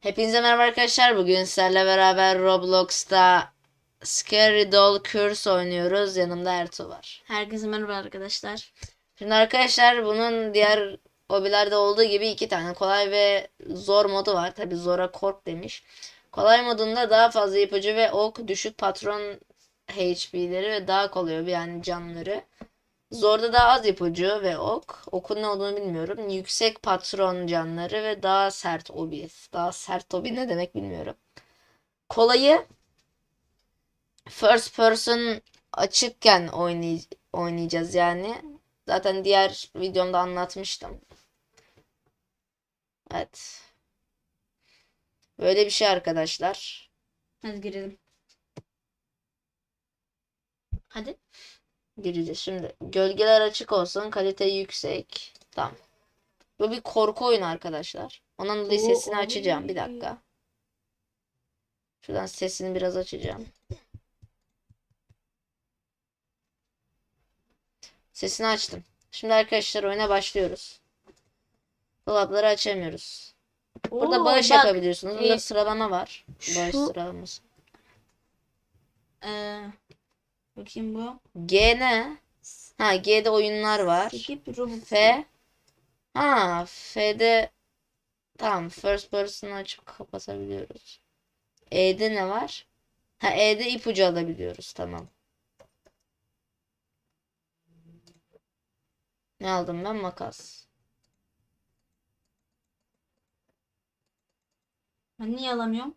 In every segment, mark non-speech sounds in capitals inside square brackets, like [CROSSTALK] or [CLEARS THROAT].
Hepinize merhaba arkadaşlar. Bugün sizlerle beraber Roblox'ta Scary Doll Curse oynuyoruz. Yanımda Ertuğ var. Herkese merhaba arkadaşlar. Şimdi arkadaşlar bunun diğer hobilerde olduğu gibi iki tane kolay ve zor modu var. Tabi zora kork demiş. Kolay modunda daha fazla ipucu ve ok, düşük patron HP'leri ve daha kolay yani canları. Zorda daha az ipucu ve ok. Okun ne olduğunu bilmiyorum. Yüksek patron canları ve daha sert obi. Daha sert obi ne demek bilmiyorum. Kolayı first person açıkken oynay oynayacağız yani. Zaten diğer videomda anlatmıştım. Evet. Böyle bir şey arkadaşlar. Hadi girelim. Hadi. Gireceğiz şimdi. Gölgeler açık olsun. Kalite yüksek. Tamam. Bu bir korku oyunu arkadaşlar. Onun dolayı sesini açacağım. Bir dakika. Şuradan sesini biraz açacağım. Sesini açtım. Şimdi arkadaşlar oyuna başlıyoruz. Dolapları açamıyoruz. Burada Oo, bağış bak, yapabiliyorsunuz. Burada e, sıralama var. Bağış şu- sıralaması. Ee, bakayım bu. G ne? Ha G'de oyunlar var. Skip Robux. F. Ha F'de tamam first person'ı açıp kapatabiliyoruz. E'de ne var? Ha E'de ipucu alabiliyoruz. Tamam. Ne aldım ben? Makas. Ben niye alamıyorum?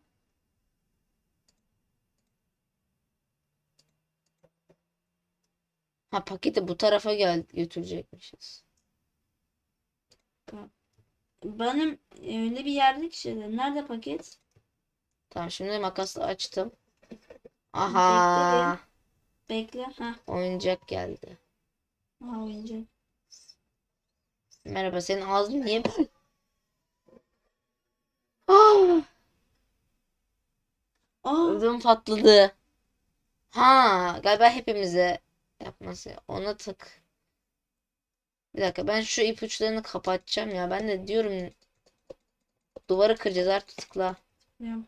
Ha paketi bu tarafa gel götürecekmişiz. Benim öyle bir yerde ki. Nerede paket? Tamam şimdi makası açtım. Aha Bekle. Ha. oyuncak geldi. Aha oyuncak. Merhaba senin ağzın niye böyle? Ah! Aa, Ödüm patladı. Ha, galiba hepimize yapması. Ona tık. Bir dakika ben şu ipuçlarını kapatacağım ya. Ben de diyorum duvarı kıracağız artık tıkla. bilmiyorum.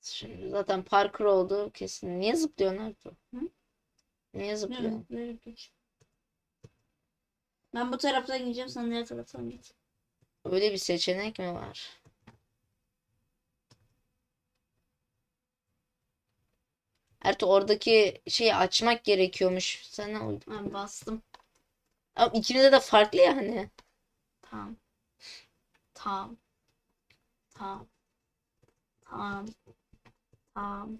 Şimdi zaten parkur oldu kesin. Niye zıplıyorsun Artu? Niye zıplıyorsun? Bilmiyorum, böyle geç. Ben bu taraftan gideceğim. Sen diğer taraftan git. Öyle bir seçenek mi var? Ertuğ oradaki şeyi açmak gerekiyormuş. Sen ne oldu? Ben bastım. Ama ikimize de farklı ya hani. Tamam. Tamam. Tamam. Tamam. Tamam.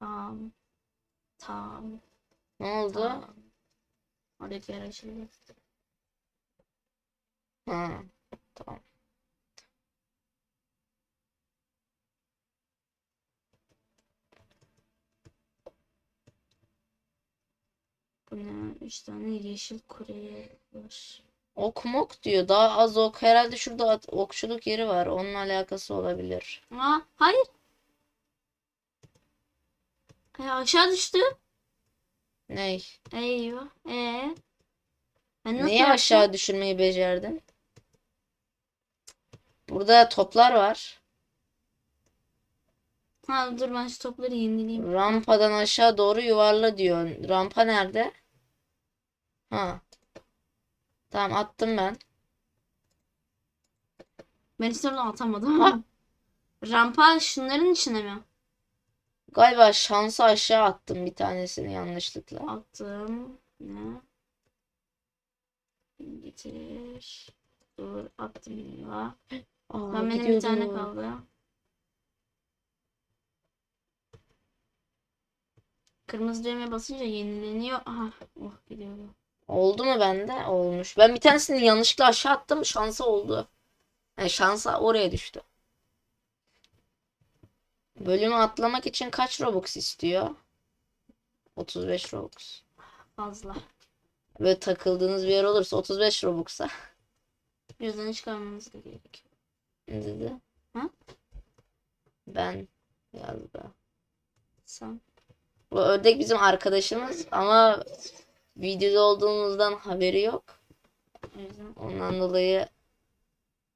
Tamam. Tamam. Ne oldu? Tamam. Oradaki yer açıldı. Ha, tamam. Bu ne? Üç tane yeşil kure var. Ok mok diyor. Daha az ok. Herhalde şurada okçuluk yeri var. Onunla alakası olabilir. Aa, hayır. Ay, aşağı düştü. Ney? Eyvah. Ee? Ben nasıl Neyi yaptım? aşağı düşürmeyi becerdin? Burada toplar var. Ha, dur ben şu topları yenileyim. Rampadan aşağı doğru yuvarla diyor. Rampa nerede? Ha. Tamam attım ben. Ben hiç oradan atamadım. Ha. [LAUGHS] Rampa şunların içine mi? Galiba şansı aşağı attım bir tanesini yanlışlıkla. Attım. Ne? Getir. Dur attım ya. Aa, Ben benim bir tane gidiyordu. kaldı. Kırmızı düğmeye basınca yenileniyor. Aha. Oh gidiyordu. Oldu mu bende? Olmuş. Ben bir tanesini yanlışlıkla aşağı attım. Şansa oldu. Yani şansa oraya düştü. Bölümü atlamak için kaç Robux istiyor? 35 Robux. Fazla. Böyle takıldığınız bir yer olursa 35 Robux'a. Gözden çıkarmamız gerekiyor. Dedi? Ha? Ben yazdı. Sen. Bu ördek bizim arkadaşımız ama videoda olduğumuzdan haberi yok. Ondan dolayı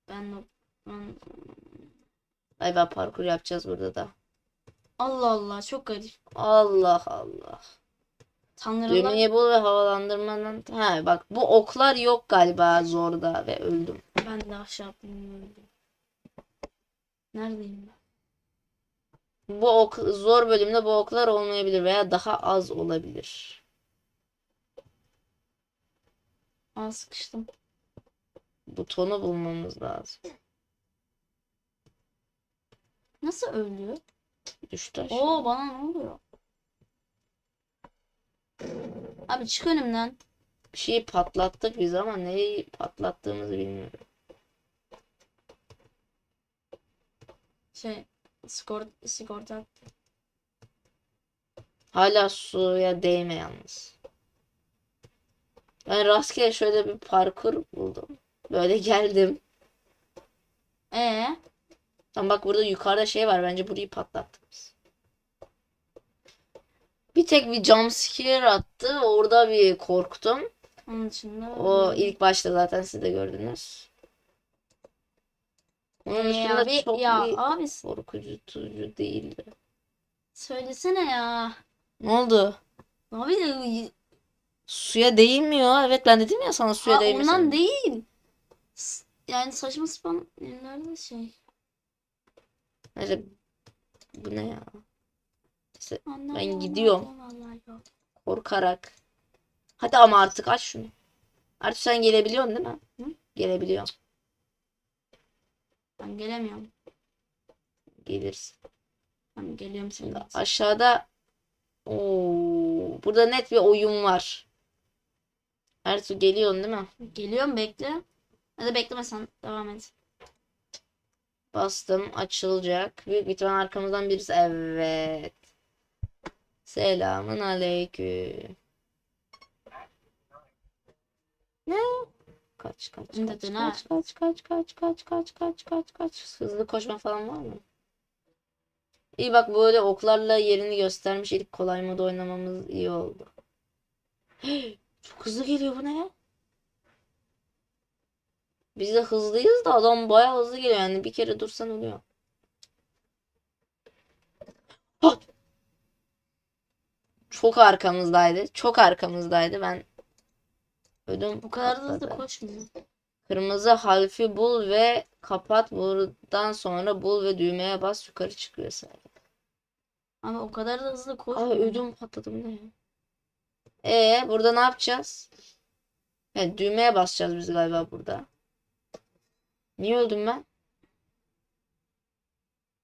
ben ben... galiba parkur yapacağız burada da. Allah Allah çok garip. Allah Allah. Tanrılar Düğmeyi bul ve havalandırmadan. Ha bak bu oklar yok galiba zorda ve öldüm. ben de aşağı atlayayım. Neredeyim ben? Bu ok zor bölümde bu oklar olmayabilir veya daha az olabilir. Aa sıkıştım. Butonu bulmamız lazım. Nasıl ölüyor? Düştü aşağı. Oo bana ne oluyor? Abi çık önümden. Bir şeyi patlattık biz ama neyi patlattığımızı bilmiyorum. Şey skor sigorta Hala suya değme yalnız. Ben rastgele şöyle bir parkur buldum. Böyle geldim. ee Tam bak burada yukarıda şey var. Bence burayı patlattık biz. Bir tek bir jump scare attı. Orada bir korktum. onun dışında O ilk başta zaten siz de gördünüz. Onun Ee, dışında abi, çok ya bir abi korkucu tutucu değildi. söylesene ya. Ne oldu? Abi de Suya değmiyor. Evet ben dedim ya sana suya değmesin. ondan değil. Yani saçma sapan yerlerde şey. Neyse bu ne ya? Neyse, Annem Ben gidiyorum. yok. korkarak. Hadi ama artık aç şunu. Artık sen gelebiliyorsun değil mi? Hı? Gelebiliyorsun. Ben gelemiyorum. Gelirsin. Ben geliyorum Şimdi aşağıda Oo, burada net bir oyun var. Ertuğ geliyorsun değil mi? Geliyorum bekle. Hadi bekleme sen devam et. Bastım açılacak. Büyük bir ihtimal arkamızdan birisi. Evet. Selamun aleyküm. Ne? Kaç kaç kaç kaç kaç kaç kaç kaç kaç kaç kaç kaç hızlı koşma falan var mı? İyi bak böyle oklarla yerini göstermiş idik kolay moda oynamamız iyi oldu. [GASPS] Çok hızlı geliyor bu ne ya? Biz de hızlıyız da adam bayağı hızlı geliyor yani bir kere dursan oluyor. Çok arkamızdaydı. Çok arkamızdaydı. Ben ödüm Bu kadar da hızlı patladı. koşmuyor. Kırmızı harfi bul ve kapat. Buradan sonra bul ve düğmeye bas yukarı çıkıyor sadece. Abi o kadar da hızlı Ay koşmuyor. ödüm patladı bu ne ya? Ee burada ne yapacağız? Evet düğmeye basacağız biz galiba burada. Niye öldüm ben?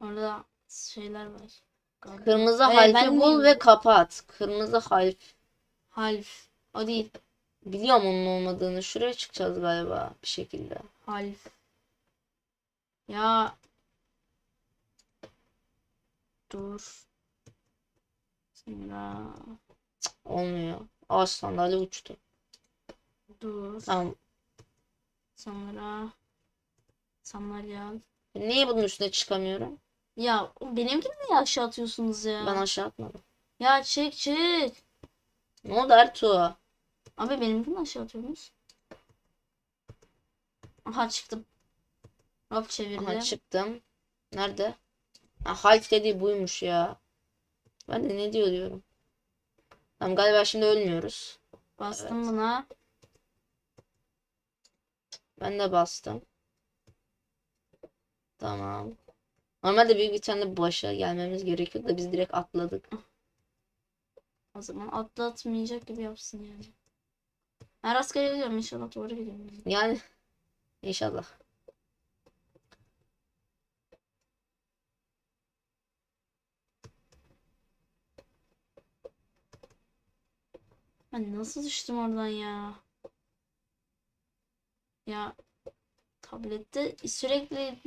Orada şeyler var. Galiba. Kırmızı Ee, harfi ben bul neyim? ve kapat. Kırmızı harf. Half. O değil. Biliyorum onun olmadığını. Şuraya çıkacağız galiba bir şekilde. Half. Ya. Dur. Sonra. Olmuyor. Ağaç sandalye uçtu. Dur. Tamam. Sonra. Sandalye al. Niye bunun üstüne çıkamıyorum? Ya benimkini niye aşağı atıyorsunuz ya? Ben aşağı atmadım. Ya çek çek. Ne oldu Ertuğ? Abi benimkini aşağı atıyorsunuz. Aha çıktım. Hop çevirdim. Aha çıktım. Nerede? Ha, Halk dediği buymuş ya. Ben de ne diyor diyorum. Tamam galiba şimdi ölmüyoruz. Bastım Evet. buna. Ben de bastım. Tamam. Normalde büyük bir tane başa gelmemiz gerekiyor da biz direkt atladık. O zaman atlatmayacak gibi yapsın yani. Ben rastgele gidiyorum inşallah doğru gidiyorum. Yani inşallah. Ben nasıl düştüm oradan ya? Ya tablette sürekli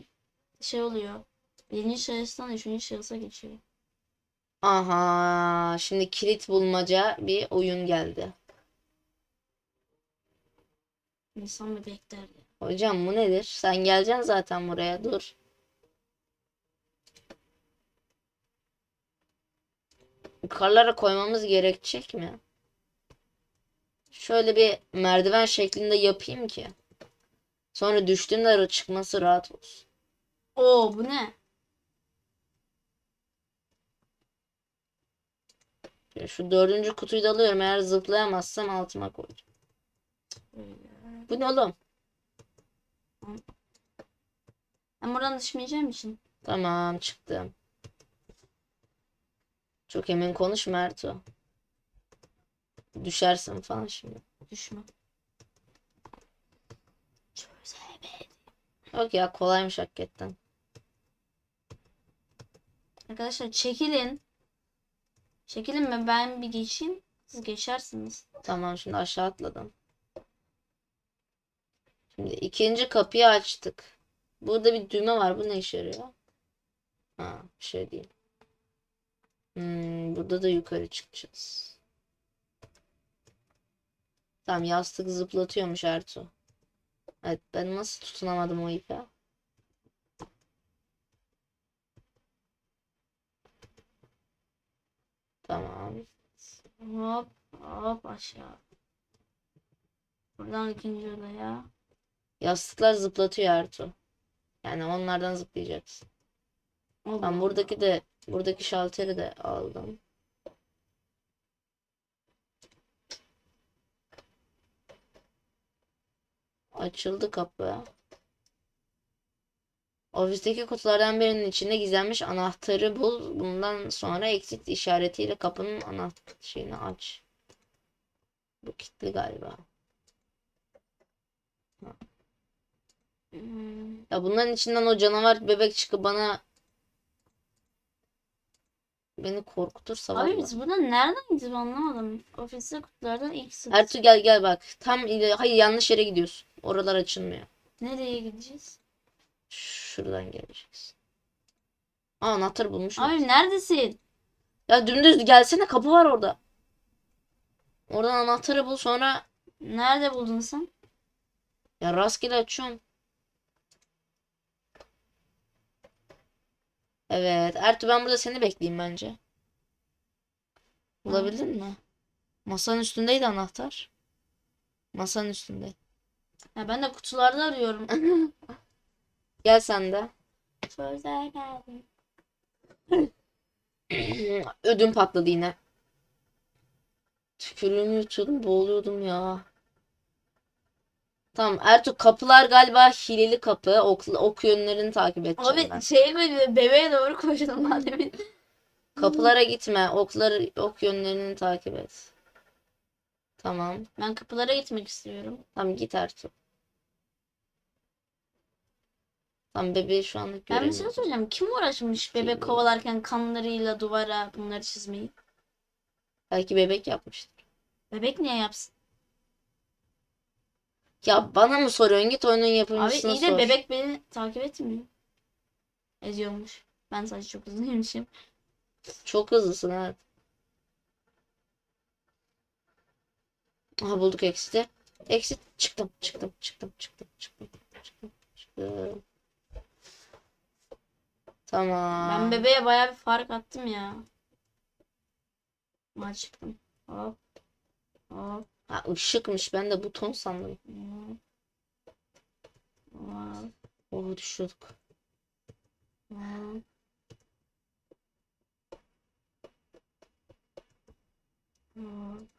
şey oluyor. Birinci şahıstan üçüncü şahısa geçiyor. Aha, şimdi kilit bulmaca bir oyun geldi. İnsan bir bekler ya. Hocam bu nedir? Sen geleceksin zaten buraya. Dur. yukarılara koymamız gerekecek mi? Şöyle bir merdiven şeklinde yapayım ki. Sonra düştüğümde çıkması rahat olsun. Oo bu ne? Şu dördüncü kutuyu da alıyorum. Eğer zıplayamazsam altıma koyacağım. Bu ne oğlum? Ben buradan düşmeyeceğim için. Tamam çıktım. Çok emin konuşma Ertuğ. Düşersin falan şimdi. Düşme. Çözemedim. Yok ya kolaymış hakikaten. Arkadaşlar çekilin. Çekilin mi? Ben bir geçeyim. Siz geçersiniz. Tamam şimdi aşağı atladım. Şimdi ikinci kapıyı açtık. Burada bir düğme var. Bu ne işe yarıyor? Ha, bir şey değil. Hmm, burada da yukarı çıkacağız. Tamam yastık zıplatıyormuş Ertuğ. Evet ben nasıl tutunamadım o ipe? Tamam. Hop hop aşağı. Buradan ikinci odaya. Yastıklar zıplatıyor Ertuğ. Yani onlardan zıplayacaksın. Allah Ben buradaki de buradaki şalteri de aldım. Açıldı kapı. Ofisteki kutulardan birinin içinde gizlenmiş anahtarı bul. Bundan sonra exit işaretiyle kapının anahtar şeyini aç. Bu kilitli galiba. Hmm. Ya bunların içinden o canavar bebek çıkıp bana beni korkutursa Abi vallahi. biz buradan nereden gideceğiz anlamadım. Ofiste kutulardan ilk sıra. Ertuğ gel gel bak. Tam ile hayır yanlış yere gidiyorsun. Oralar açılmıyor. Nereye gideceğiz? Şuradan geleceksin. Aa anahtarı bulmuşum. Abi neredesin? Ya dümdüz gelsene kapı var orada. Oradan anahtarı bul sonra Nerede buldun sen? ya rastgele açıyorum. Evet. Ertuğ ben burada seni bekleyeyim bence. Bulabildin mi? Masanın üstündeydi anahtar. Masanın üstünde. Ya ben de kutularda arıyorum. [LAUGHS] Gel sen de. Sözler geldi. [CLEARS THROAT] Ödüm patladı yine. Tükürüğümü yutuyordum, boğuluyordum ya. Tamam Ertuğ kapılar galiba hileli kapı. Ok, ok yönlerini takip edeceğim ben. Abi şey böyle bebeğe doğru koştum daha [LAUGHS] demin. Kapılara gitme. Okları, ok yönlerini takip et. Tamam. Ben kapılara gitmek istiyorum. Tamam git Ertuğ. Tamam bebeği şu anlık Ben bir şey göremiyorum. soracağım. Kim uğraşmış bebek kovalarken kanlarıyla duvara bunları çizmeyi? Belki bebek yapmıştır. Bebek niye yapsın? Ya bana mı soruyorsun? Git oyunun Abi yapımcısına iyi de sor. bebek beni takip etmiyor. Ediyormuş. Ben sadece çok hızlıymışım. Çok hızlısın evet. Aha bulduk exit'i. Exit çıktım çıktım çıktım çıktım çıktım çıktım çıktım. Tamam. Ben bebeğe bayağı bir fark attım ya. Maç çıktım. Hop. Hop. Ha, ışıkmış ben de buton sandım. Oh düşüyorduk.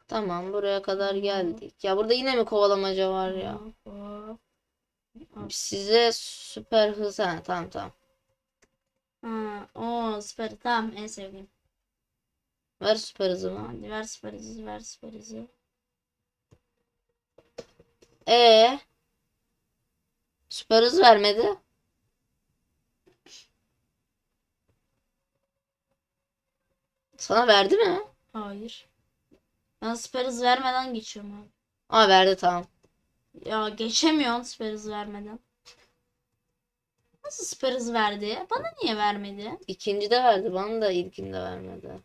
Tamam buraya kadar geldik. Ya burada yine mi kovalamaca var ya? Size süper hız. Ha, tamam tamam. Ha, o süper. Tamam en sevdiğim. Ver süper hızımı. Hadi ver süper hızı, ver süper hızı. Ee, süper hız vermedi. Sana verdi mi? Hayır. Ben süper hız vermeden geçiyorum abi. Aa verdi tamam. Ya geçemiyorsun süper hız vermeden. Nasıl süper hız verdi? Bana niye vermedi? İkinci de verdi bana da ilkinde vermedi.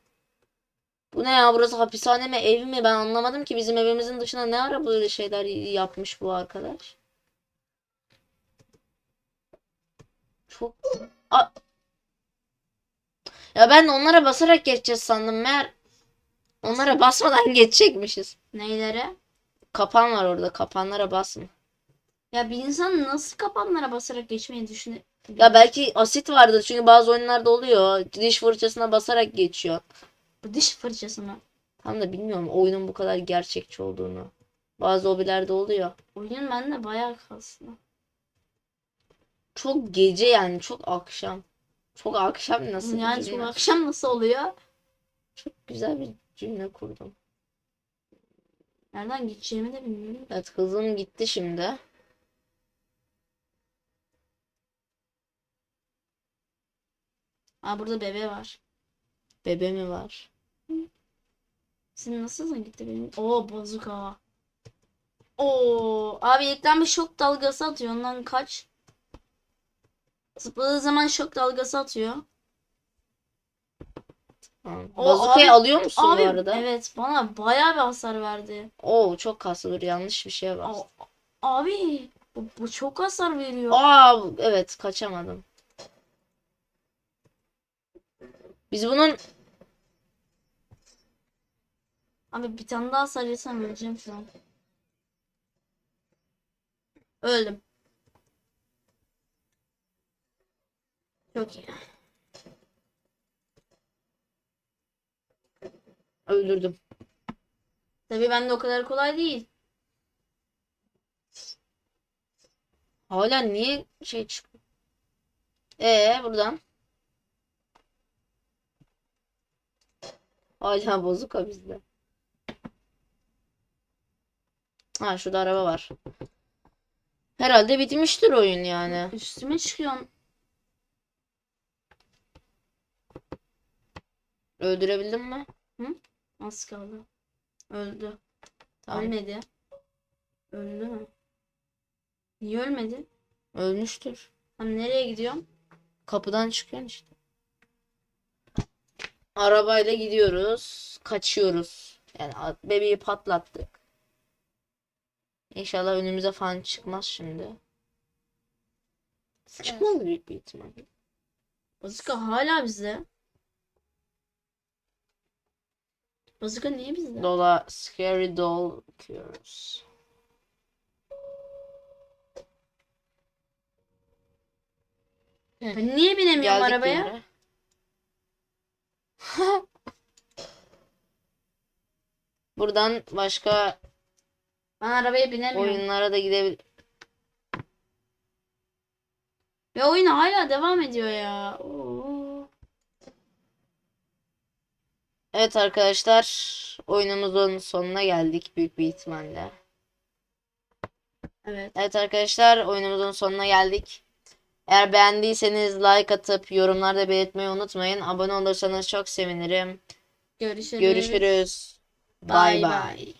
Bu ne ya burası hapishane mi ev mi ben anlamadım ki bizim evimizin dışında ne ara böyle şeyler yapmış bu arkadaş. Çok A- Ya ben onlara basarak geçeceğiz sandım meğer Onlara basmadan [LAUGHS] geçecekmişiz. Neylere? Kapan var orada. Kapanlara basma. Ya bir insan nasıl kapanlara basarak geçmeyi düşünür? Ya belki asit vardır çünkü bazı oyunlarda oluyor. Diş fırçasına basarak geçiyor. Bu diş fırçası mı? Tam da bilmiyorum oyunun bu kadar gerçekçi olduğunu. Bazı hobilerde oluyor. Oyun bende bayağı kalsın. Çok gece yani çok akşam. Çok akşam nasıl Yani çok akşam nasıl oluyor? Çok güzel bir cümle kurdum. Nereden gideceğimi de bilmiyorum. Evet hızım gitti şimdi. Aa burada bebe var. Bebe mi var? Senin nasıl gitti benim? Oo bazuka. Oo abi ilkten bir şok dalgası atıyor. Ondan kaç. Zıpladığı zaman şok dalgası atıyor. Tamam. O Bazukayı abi- alıyor musun Abi bu arada? evet bana bayağı bir hasar verdi. Oo çok kaslı dur yanlış bir şeye bas. Aa, abi bu, bu çok hasar veriyor. Aa evet kaçamadım. Biz bunun Abi bir tane daha hasar yesem öleceğim şu an. Öldüm. Çok iyi. öldürdüm. Tabii bende o kadar kolay değil. Hala niye şey çıkıyor? Ee buradan. Hala bozuka bizde. Ha şurada araba var. Herhalde bitmiştir oyun yani. Üstüme çıkıyorsun. Öldürebildin mi? Az kaldı. Öldü. Tamam. Ölmedi. Öldü mü? Niye ölmedi? Ölmüştür. Hani nereye gidiyorum? Kapıdan çıkıyorsun işte. Arabayla gidiyoruz. Kaçıyoruz. Yani bebeği patlattık. İnşallah önümüze falan çıkmaz şimdi. Çıkmaz büyük bir ihtimalle. Bazuka hala bizde. Bazuka niye bizde? Dola Scary Doll Cures. Ben niye binemiyorum Geldik arabaya? [LAUGHS] Buradan başka Ben arabaya binemiyorum. oyunlara da gidebilir. Ve oyun hala devam ediyor ya. Oo. Evet arkadaşlar, oyunumuzun sonuna geldik büyük bir ihtimalle. Evet. Evet arkadaşlar, oyunumuzun sonuna geldik. Eğer beğendiyseniz like atıp yorumlarda belirtmeyi unutmayın. Abone olursanız çok sevinirim. Görüşürüz. Görüşürüz. Bay bay. bay.